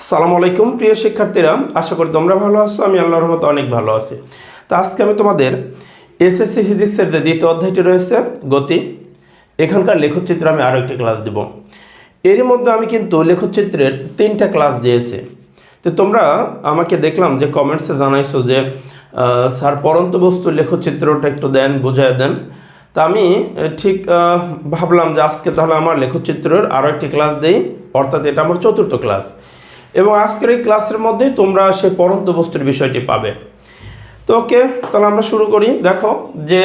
আসসালামু আলাইকুম, প্রিয় শিক্ষার্থীরা। আশা করি তোমরা ভালো আছো, আমি আল্লাহর রহমতে অনেক ভালো আছি। তো আজকে আমি তোমাদের এসএসসি ফিজিক্সের যে দ্বিতীয় অধ্যায়টি রয়েছে, গতি, এখানকার লেখচিত্র আমি আরও একটি ক্লাস দিব। এরই মধ্যে আমি কিন্তু লেখচিত্রের তিনটা ক্লাস দিয়েছি। তো তোমরা আমাকে দেখলাম যে কমেন্টসে জানাইছো যে স্যার পরন্ত বস্তু লেখচিত্রটা একটু দেন বুঝায় দেন। তা আমি ঠিক ভাবলাম যে আজকে তাহলে আমার লেখচিত্রের আরও একটি ক্লাস দেই, অর্থাৎ এটা আমার চতুর্থ ক্লাস এবং আজকের এই ক্লাসের মধ্যেই তোমরা সেই পরন্ত বস্তুর বিষয়টি পাবে। তো ওকে, তাহলে আমরা শুরু করি। দেখো যে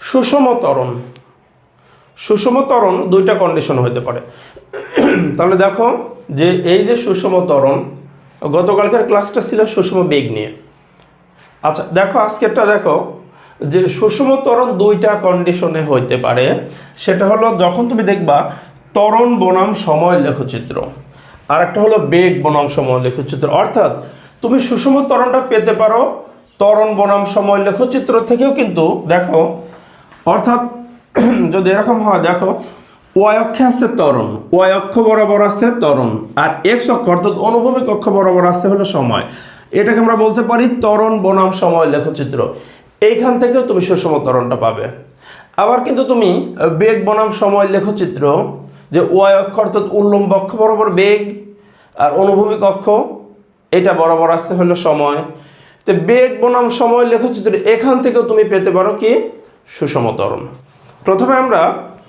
সুষম ত্বরণ। সুষম ত্বরণ দুইটা কন্ডিশন হতে পারে। তাহলে দেখো যে এই যে সুষম ত্বরণ, গতকালকার ক্লাসটা ছিল সুষম বেগ নিয়ে। আচ্ছা দেখো আজকেরটা দেখো যে সুষম ত্বরণ দুইটা কন্ডিশনে হইতে পারে। সেটা হলো যখন তুমি দেখবা ত্বরণ বনাম সময় লেখচিত্র। আর একটা হলো বেগ বনাম সময় লেখচিত্র। অর্থাৎ তুমি সুষম ত্বরণটা পেতে পারো, ত্বরণ বনাম সময় লেখচিত্র থেকেও কিন্তু দেখো, অর্থাৎ যদি এরকম হয়, দেখো, ওয়াই অক্ষে আছে ত্বরণ, ওয়াই অক্ষ বরাবর আছে ত্বরণ, আর এক্স অক্ষ, অর্থাৎ অনুভূমিক অক্ষ বরাবর আছে হলো সময়। এটাকে আমরা বলতে পারি ত্বরণ বনাম সময় লেখচিত্র। এইখান থেকেও তুমি সুষম ত্বরণটা পাবে। আবার কিন্তু তুমি বেগ বনাম সময় লেখচিত্র যে ওয়াই অক্ষ অর্থাৎ উল্লম্ব অক্ষ বরাবর বেগ আর অনুভূমিক অক্ষ, এটা বরাবর আসতে হলো সময়। তো বেগ, বনাম, সময়, লেখচিত্র এখান থেকেও তুমি পেতে পারো কি? সুষম ত্বরণ। প্রথমে আমরা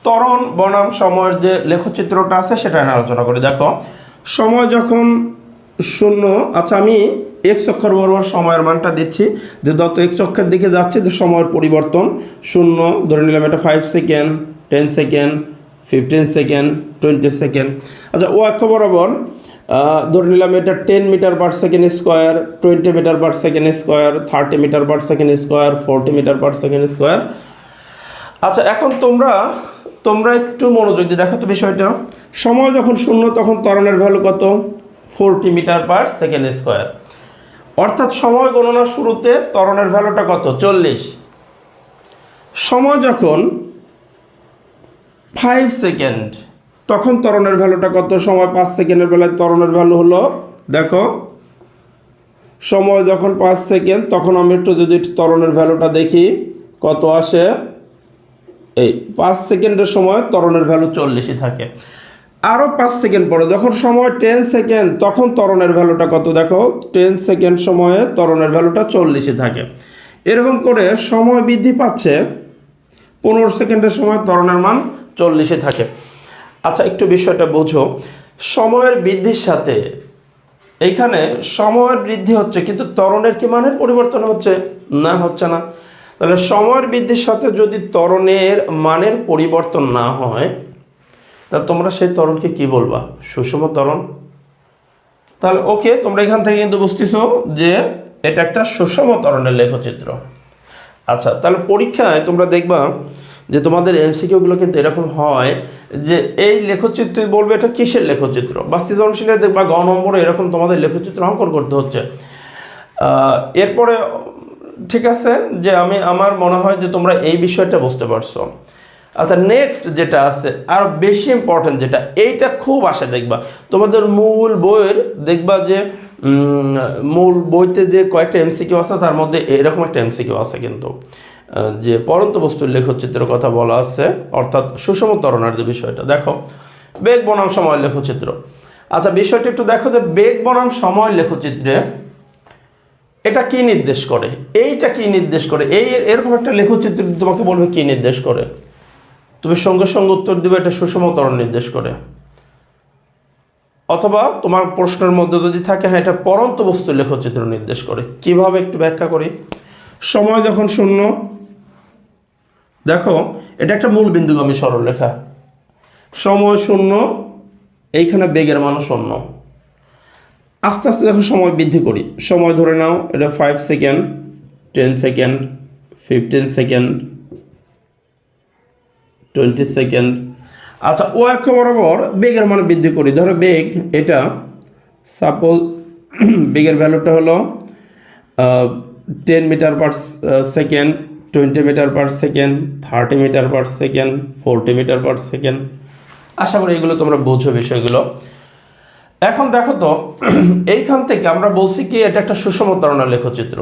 ত্বরণ, বনাম, সময়ের যে লেখচিত্রটা আছে সেটা নিয়ে আলোচনা করি। দেখো, সময় যখন শূন্য আচ্ছা আমি এক অক্ষর বরাবর সময়ের মানটা দিচ্ছি, যে যত এক অক্ষের দিকে যাচ্ছে, যে সময়ের পরিবর্তন, শূন্য, ধরে নিলাম এটা five second ten second fifteen second twenty second আচ্ছা ও অক্ষ বরাবর ধরে নিলাম এটা ten metre per second square twenty metre per second square thirty metre per second square forty metre per second square আচ্ছা এখন তোমরা তোমরা একটু মনোযোগ দিয়ে দেখো তো বিষয়টা। সময় যখন শূন্য, তখন ত্বরণের ভ্যালু কত? Forty metre per second square অর্থাৎ সময় গণনার শুরুতে ত্বরণের ভ্যালুটা কত? চল্লিশ। সময় যখন ফাইভ সেকেন্ড তখন ত্বরণের ভ্যালুটা কত? সময় পাঁচ সেকেন্ডের বেলায় ত্বরণের ভ্যালু হলো, দেখো, সময় যখন পাঁচ সেকেন্ড তখন আমি একটু যদি ত্বরণের ভ্যালুটা দেখি, কত আসে? এই পাঁচ সেকেন্ডের সময় ত্বরণের ভ্যালু চল্লিশই থাকে। আরও পাঁচ সেকেন্ড পরে, যখন সময় টেন সেকেন্ড তখন ত্বরণের ভ্যালুটা কত? দেখো টেন সেকেন্ড সময়ে ত্বরণের ভ্যালুটা চল্লিশই থাকে। এরকম করে সময় বৃদ্ধি পাচ্ছে, পনেরো সেকেন্ডের সময় ত্বরণের মান চল্লিশে থাকে। আচ্ছা একটু বিষয়টা বোঝো। সময়ের বৃদ্ধির সাথে এইখানে সময়ের বৃদ্ধি হচ্ছে, কিন্তু তরণের কি মানের পরিবর্তন হচ্ছে? না হচ্ছে না। তাহলে সময়ের বৃদ্ধির সাথে যদি তরণের মানের পরিবর্তন না হয় তা তোমরা সেই তরণকে কি বলবা? সুষম তরণ তাহলে ওকে, তোমরা এখান থেকে কিন্তু বুঝতেছো যে এটা একটা সুষম তরণের লেখচিত্র। আচ্ছা তাহলে পরীক্ষায় তোমরা দেখবা যে তোমাদের এমসিকিউগুলো কিন্তু এরকম হয় যে এই লেখচিত্র বলবে এটা কিসের লেখচিত্র? বা সৃজনশীলে দেখবা গ নম্বরে এরকম তোমাদের লেখচিত্র অঙ্কন করতে হচ্ছে। এরপরে ঠিক আছে যে আমি, আমার মনে হয় যে তোমরা এই বিষয়টা বুঝতে পারছ। আচ্ছা নেক্সট যেটা আছে, আর বেশি ইম্পর্টেন্ট যেটা, এইটা খুব আসে দেখবা। তোমাদের মূল বইয়ের দেখবা যে মূল বইতে যে কয়েকটা এমসিকিউ আছে, তার মধ্যে এরকম একটা এমসিকিউ আছে কিন্তু। যে পরন্ত বস্তুর লেখচিত্রের কথা বলা আছে, অর্থাৎ সুষম ত্বরণের যে বিষয়টা। দেখো, বেগ বনাম সময় লেখচিত্র। আচ্ছা বিষয়টা একটু দেখো যে বেগ বনাম সময় লেখচিত্রে এটা কি নির্দেশ করে? এইটা কি নির্দেশ করে? এই এরকম একটা লেখচিত্র তোমাকে বলবে কি নির্দেশ করে? তুমি সঙ্গে সঙ্গে উত্তর দিবে, এটা সুষম ত্বরণ নির্দেশ করে। অথবা তোমার প্রশ্নের মধ্যে যদি থাকে হ্যাঁ এটা পরন্ত বস্তু লেখচিত্র নির্দেশ করে। কীভাবে একটু ব্যাখ্যা করি? সময় যখন শূন্য দেখো, এটা একটা মূল বিন্দুগামী সরলরেখা। সময় শূন্য, এইখানে বেগের মানও শূন্য। আস্তে আস্তে যখন সময় বৃদ্ধি করি। সময় ধরে নাও, এটা five second ten second fifteen second twenty second আচ্ছা ও এক বরাবর বেগের মান বৃদ্ধি করি। ধরো বেগ এটা সাপোজ বেগের ভ্যালুটা হলো ten metre per second twenty metre per second thirty metre per second forty metre per second আশা করি এগুলো তোমরা বোঝো বিষয়গুলো। এখন দেখো তো, এইখান থেকে আমরা বলছি কি, এটা একটা সুষম ত্বরণের লেখচিত্র।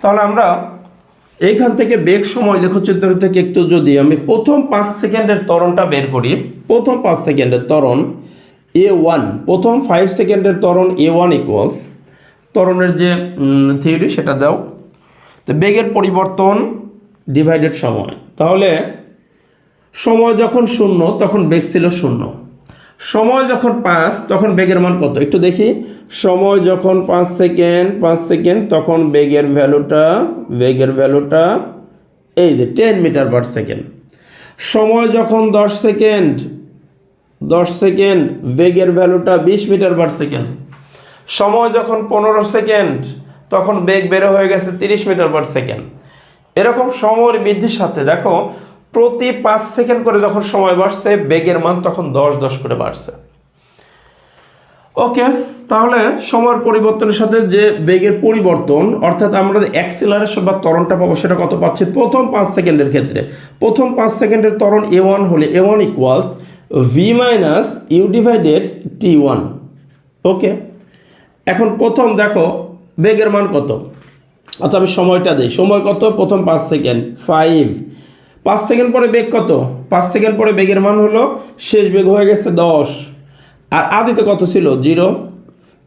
তাহলে আমরা এইখান থেকে বেগ সময় লেখচিত্র থেকে একটু যদি আমি প্রথম পাঁচ সেকেন্ডের তরণটা বের করি, প্রথম পাঁচ সেকেন্ডের তরণ এ ওয়ান প্রথম ফাইভ সেকেন্ডের তরণ এ ওয়ান ইকুয়ালস তরণের যে থিওরি সেটা দাও। তো বেগের পরিবর্তন ডিভাইডেড সময়। তাহলে সময় যখন শূন্য, তখন বেগ ছিল শূন্য। সময় যখন পাঁচ, তখন বেগের মান কত? একটু দেখি। সময় যখন পাঁচ সেকেন্ড পাঁচ সেকেন্ড, তখন বেগের ভ্যালুটা বেগের ভ্যালুটা, এই যে টেন মিটার পার সেকেন্ড সময় যখন দশ সেকেন্ড দশ সেকেন্ড, বেগের ভ্যালুটা বিশ মিটার পার সেকেন্ড সময় যখন পনেরো সেকেন্ড তখন বেগ বেড়ে হয়ে গেছে তিরিশ মিটার পার সেকেন্ড এরকম সময়ের বৃদ্ধির সাথে, দেখো, প্রতি পাঁচ সেকেন্ড করে যখন সময় বাড়ছে, বেগের মান তখন দশ দশ করে বাড়ছে। ওকে, তাহলে সময়ের পরিবর্তনের সাথে যে বেগের পরিবর্তন, অর্থাৎ আমরা অ্যাক্সিলারেশন বা ত্বরণটা পাবো, সেটা কত পাচ্ছি? প্রথম পাঁচ সেকেন্ডের ক্ষেত্রে। প্রথম পাঁচ সেকেন্ডের ত্বরণ এ ওয়ান হলে A one equals V minus U divided T one okay, এখন প্রথম দেখো বেগের মান কত? আচ্ছা আমি সময়টা দিই। সময় কত? প্রথম পাঁচ সেকেন্ড। ফাইভ পাঁচ সেকেন্ড পরে বেগ কত? পাঁচ সেকেন্ড পরে বেগের মান হলো, শেষ বেগ হয়ে গেছে দশ। আর আদিতে কত ছিল? জিরো।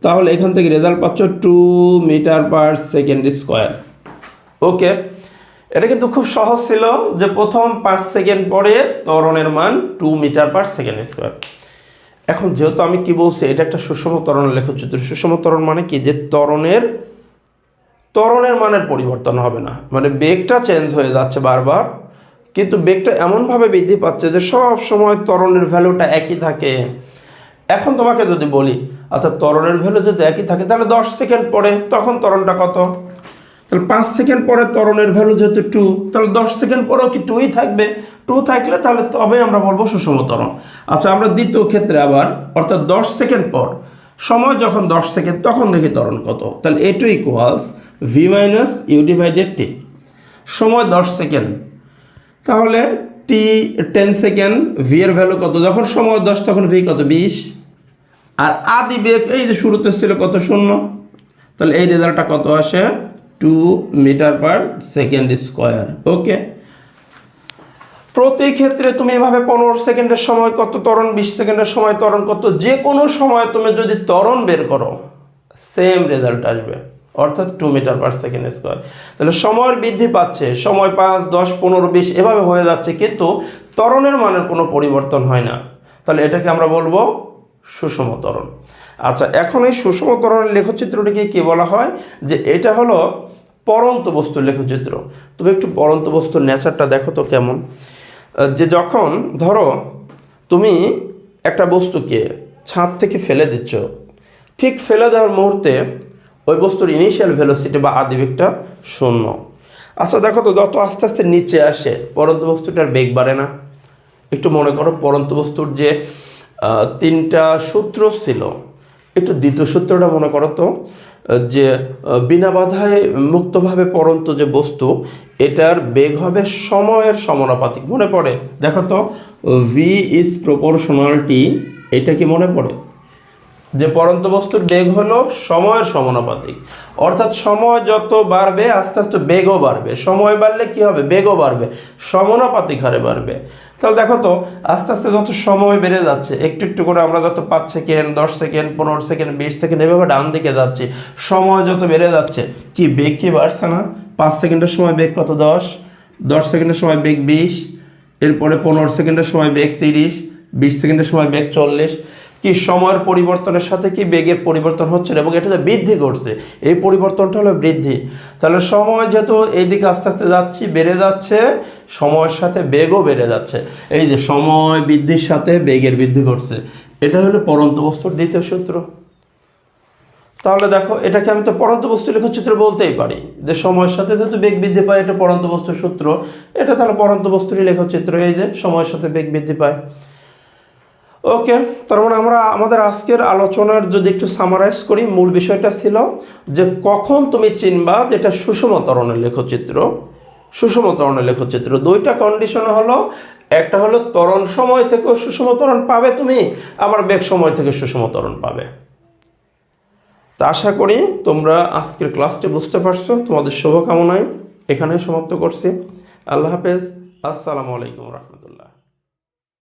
তাহলে এখান থেকে রেজাল্ট পাচ্ছ two metre per second square okay এটা কিন্তু খুব সহজ ছিল যে প্রথম পাঁচ সেকেন্ড পরে ত্বরণের মান two metre per second square এখন যেহেতু আমি কি বলছি, এটা একটা সুষম ত্বরণের লেখচিত্র সুষম ত্বরণ মানে কি? যে ত্বরণের ত্বরণের মানের পরিবর্তন হবে না। মানে বেগটা চেঞ্জ হয়ে যাচ্ছে বারবার, কিন্তু বেগটা এমনভাবে বৃদ্ধি পাচ্ছে যে সব সময় ত্বরণের ভ্যালুটা একই থাকে। এখন তোমাকে যদি বলি আচ্ছা ত্বরণের ভ্যালু যদি একই থাকে, তাহলে দশ সেকেন্ড পরে তখন ত্বরণটা কত? তাহলে পাঁচ সেকেন্ড পরে ত্বরণের ভ্যালু যেহেতু টু তাহলে দশ সেকেন্ড পরেও কি টুই থাকবে? টু থাকলে তাহলে তবে আমরা বলব সুষম ত্বরণ। আচ্ছা আমরা দ্বিতীয় ক্ষেত্রে আবার, অর্থাৎ দশ সেকেন্ড পর সময় যখন দশ সেকেন্ড, তখন দেখি ত্বরণ কত। তাহলে A two equals V minus U divided T সময় দশ সেকেন্ড। তাহলে টি টেন সেকেন্ড ভি এর ভ্যালু কত? যখন সময় দশ, তখন ভি কত? বিশ। আর আদি বেগ, এই যে শুরুতে ছিল কত? শূন্য। তাহলে এই রেজাল্টটা কত আসে? Two metre per second square okay প্রতি ক্ষেত্রে তুমি এভাবে পনেরো সেকেন্ডের সময় কত তরণ বিশ সেকেন্ডের সময় ত্বরণ কত যে কোনো সময় তুমি যদি ত্বরণ বের করো সেম রেজাল্ট আসবে, অর্থাৎ two metre per second square তাহলে সময়ের বৃদ্ধি পাচ্ছে, সময় পাঁচ, দশ, পনেরো, বিশ, এভাবে হয়ে যাচ্ছে, কিন্তু ত্বরণের মানের কোনো পরিবর্তন হয় না। তাহলে এটাকে আমরা বলব সুষম তরণ আচ্ছা এখন এই সুষম তরণের লেখচিত্রটিকে কি বলা হয়? যে এটা হলো পরন্ত বস্তুর লেখচিত্র। তুমি একটু পরন্ত বস্তুর নেচারটা দেখো তো কেমন। যে যখন ধরো তুমি একটা বস্তুকে ছাদ থেকে ফেলে দিচ্ছ, ঠিক ফেলে দেওয়ার মুহূর্তে ওই বস্তুর ইনিশিয়াল ভেলোসিটি বা আদিবেগটা শূন্য। আচ্ছা দেখো তো, যত আস্তে আস্তে নিচে আসে, পরন্ত বস্তুটার বেগ বাড়ে না। একটু মনে করো, পরন্ত বস্তুর যে তিনটা সূত্র ছিল, একটু দ্বিতীয় সূত্রটা মনে করো তো যে বিনা বাধায় মুক্তভাবে পরন্ত যে বস্তু, এটার বেগ হবে সময়ের সমানুপাতিক। মনে পড়ে? দেখো তো ভি ইজ প্রপোর্শনাল টি এটা কি মনে পড়ে? যে পরন্ত বস্তুর বেগ হলো সময়ের সমানুপাতিক। অর্থাৎ সময় যত বাড়বে, আস্তে আস্তে বেগও বাড়বে। সময় বাড়লে কি হবে? বেগও বাড়বে। সমানুপাতিক হারে বাড়বে। তাহলে দেখো তো, আস্তে আস্তে যত সময় বেড়ে যাচ্ছে, একটু একটু করে আমরা যত পাঁচ সেকেন্ড, দশ সেকেন্ড, পনেরো সেকেন্ড, বিশ সেকেন্ড এভাবে ডান দিকে যাচ্ছি, সময় যত বেড়ে যাচ্ছে, কি বেগ কি বাড়ছে না? পাঁচ সেকেন্ডের সময় বেগ কত? দশ। দশ সেকেন্ডের সময় বেগ বিশ। এরপরে পনেরো সেকেন্ডের সময় বেগ তিরিশ। বিশ সেকেন্ডের সময় বেগ চল্লিশ। কি সময়ের পরিবর্তনের সাথে কি বেগের পরিবর্তন হচ্ছে এবং এটা যে বৃদ্ধি ঘটছে, এই পরিবর্তনটা হলো বৃদ্ধি। তাহলে সময় যেহেতু এইদিকে আস্তে আস্তে যাচ্ছি, বেড়ে যাচ্ছে, সময়ের সাথে বেগও বেড়ে যাচ্ছে। এই যে সময় বৃদ্ধির সাথে বেগের বৃদ্ধি ঘটছে, এটা হলো পরন্ত বস্তুর দ্বিতীয় সূত্র। তাহলে দেখো, এটাকে আমি তো পরন্ত বস্তু লেখচিত্র বলতেই পারি। যে সময়ের সাথে যেহেতু বেগ বৃদ্ধি পায়, এটা পরন্ত বস্তুর সূত্র। এটা তাহলে পরন্ত বস্তুরই লেখচিত্র এই যে সময়ের সাথে বেগ বৃদ্ধি পায়। ওকে তার মানে আমরা আমাদের আজকের আলোচনার যদি একটু সামারাইজ করি, মূল বিষয়টা ছিল যে কখন তুমি চিনবা যেটা সুষম তরণের লেখচিত্র। সুষম তরণের লেখচিত্র। দুইটা কন্ডিশন হলো, একটা হলো ত্বরণ সময় থেকে সুষম ত্বরণ পাবে তুমি, আবার বেগ সময় থেকে সুষম তরণ পাবে। তা আশা করি তোমরা আজকের ক্লাসটি বুঝতে পারছ। তোমাদের শুভকামনায় এখানে সমাপ্ত করছি। আল্লাহ হাফেজ। আসসালামু আলাইকুম রহমতুল্লাহ।